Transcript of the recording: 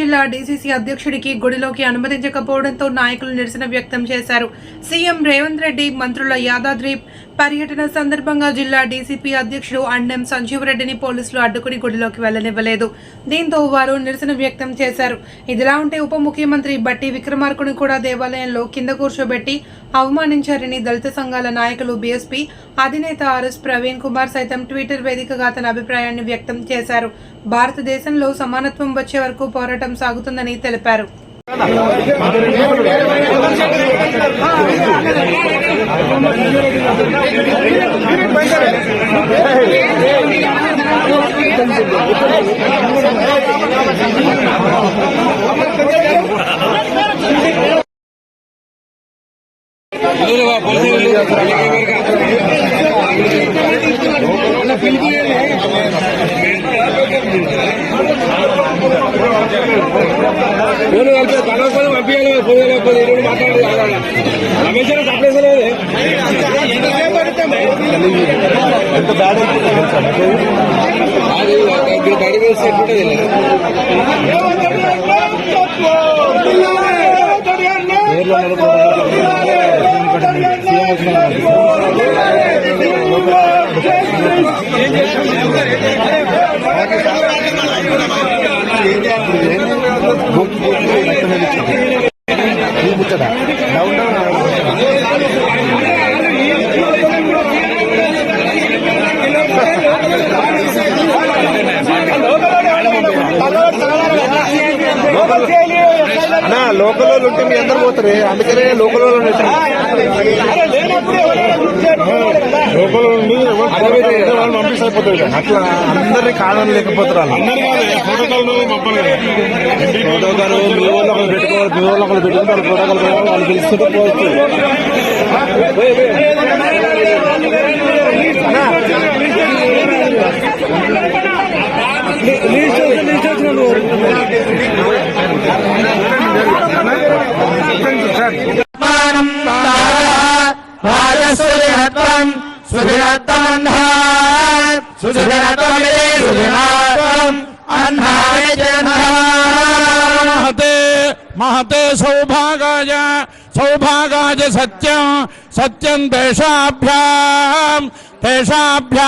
జిల్లా డీసీసీ అధ్యక్షుడికి గుడిలోకి అనుమతించకపోవడంతో నాయకులు నిరసన వ్యక్తం చేశారు. సీఎం రేవంత్ రెడ్డి మంత్రుల యాదాద్రి పర్యటన సందర్భంగా జిల్లా డీసీపీ అధ్యక్షుడు అండెం సంజీవరెడ్డిని పోలీసులు అడ్డుకుని గుడిలోకి వెళ్ళనివ్వలేదు దీంతో వారు నిరసన వ్యక్తం చేశారు. ఇదిలా ఉంటే ఉప ముఖ్యమంత్రి బట్టి విక్రమార్కుని కూడా దేవాలయంలో కింద కూర్చోబెట్టి అవమానించారని దళిత సంఘాల నాయకులు బీఎస్పీ అధినేత ఆర్ఎస్ ప్రవీణ్ కుమార్ సైతం ట్విట్టర్ వేదికగా తన అభిప్రాయాన్ని వ్యక్తం చేశారు. భారతదేశంలో సమానత్వం వచ్చే వరకు పోరాటం సాగుతుందని తెలిపారు. ఫోన్ కలిపి కలవకపోతే పంపించాలి ఫోన్ ఈరోజు మాట్లాడలేదు రమేష్ గారు ఎంత బ్యాడ్ అది బయట ఎట్లుంటుంది పేర్లు అనకపోతే సీఎం అన్నా లోకల్ వాళ్ళు ఉంటే మీ అందరు పోతారు అందుకనే లోకల్ వాళ్ళు లోకల్ వాళ్ళు. అట్లా అందరినీ కాదని లేకపోతారు వాళ్ళు ప్రోటోకాల్ మీ వాళ్ళు ఒకరు పెట్టుకోవాలి మీ వాళ్ళు ఒకరు పెట్టుకుంటే వాళ్ళు ప్రోటోకాల్ వాళ్ళు పిలుస్తుంటే పోవచ్చు అన్నా, లీస్ట్ చేసి- లీస్ట్ చేసిన महते सौभागाय सौभागाय सत्यं सत्यं तेषाभ्यां तेषाभ्यां